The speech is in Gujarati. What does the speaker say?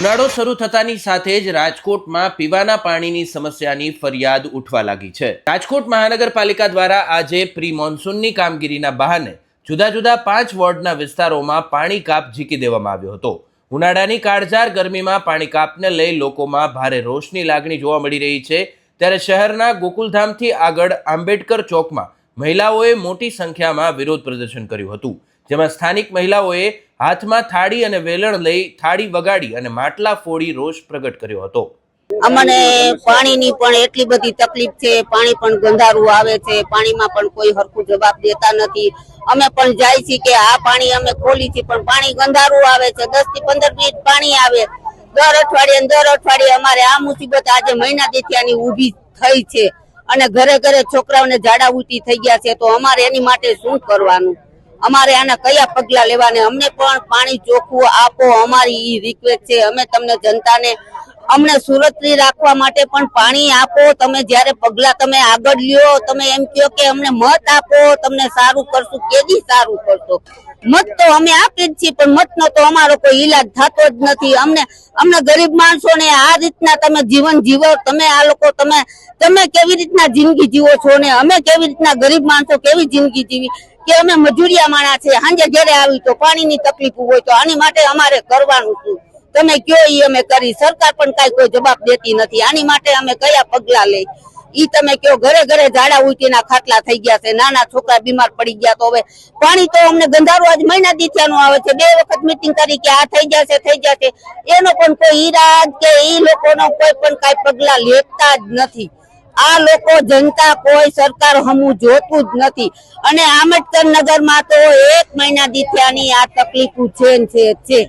ઉનાળો શરૂ થતાની સાથે જ રાજકોટમાં પીવાના પાણીની સમસ્યાની ફરિયાદ ઉઠવા લાગી છે. રાજકોટ મહાનગરપાલિકા દ્વારા આજે પ્રી મોન્સૂનની કામગીરીના બહાને જુદા જુદા પાંચ વોર્ડના વિસ્તારોમાં પાણી કાપ ઝીકી દેવામાં આવ્યો હતો. ઉનાળાની કાળઝાર ગરમીમાં પાણી કાપને લઈ લોકોમાં ભારે રોષની લાગણી જોવા મળી રહી છે. ત્યારે શહેરના ગોકુલધામથી આગળ આંબેડકર ચોકમાં મહિલાઓએ મોટી સંખ્યામાં વિરોધ પ્રદર્શન કર્યું હતું. જેમાં સ્થાનિક મહિલાઓએ હાથમાં થાળી અને વેલણ લઈ થાળી વગાડી અને માટલા ફોડી રોષ પ્રગટ કર્યો હતો. અમને પાણીની પણ એટલી બધી તકલીફ છે, પાણી પણ ગંધારું આવે છે, પાણીમાં પણ કોઈ હરખું જવાબ દેતા નથી. અમે પણ જાય છીએ કે આ પાણી અમે ખોલી છીએ, પણ પાણી ગંધારું આવે છે, દસથી પંદર મિનિટ પાણી આવે. દર અઠવાડિયે દર અઠવાડિયે અમારે આ મુસીબત આજે મહિના દેથિયાની ઊભી થઈ છે. અને ઘરે ઘરે છોકરાઓને ઝાડા ઉટી થઈ ગયા છે, તો અમારે એની માટે શું કરવાનું? અમારે આના કયા પગલા લેવાને? અમને પણ પાણી ચોખ્ખું આપો, અમારી ઈ રિક્વેસ્ટ છે. અમે તમને જનતાને અમને સુરતની રાખવા માટે પણ પાણી આપો, તમે જ્યારે પગલા તમે આગળ લ્યો, તમે એમ કહો કે અમને મત આપો, તમને સારું કરશું, કેદી સારું કરશો? મત તો અમે આપીએ જ છીએ, પણ મતનો તો અમારો કોઈ ઈલાજ થતો જ નથી. અમને અમને ગરીબ માણસો ને આ રીતના તમે જીવન જીવો, તમે આ લોકો, તમે તમે કેવી રીતના જિંદગી જીવો છો ને અમે કેવી રીતના ગરીબ માણસો કેવી જિંદગી જીવી? કે અમે મજૂરિયા માણસ છે, સાંજે ઘરે આવી તો પાણીની તકલીફ હોય તો આની માટે અમારે કરવાનું શું? તમે કયો એ અમે કરી? સરકાર પણ કઈ કોઈ જવાબ દેતી નથી. આની માટે અમે કયા પગલા લઈ? ઈ તમે કયો ઘરે ઘરે ઝાડા ઉલટીના ખાટલા થઈ ગયા છે, નાના છોકરા બીમાર પડી ગયા તો હવે પાણી તો અમને ગંધારું આજ મહિના દીથિયાનું આવે છે. બે વખત મીટિંગ કરી કે આ થઈ જશે થઈ જશે એનો પણ કોઈ ઈરાદ કે ઈ લોકોનો કોઈ પણ કઈ પગલા લેતા જ નથી. આ લોકો જનતા કોઈ સરકાર હમું જોતું જ નથી. અને આંબેડકર નગરમાં તો એક મહિના દીથિયાની આ તકલીફ છે છે.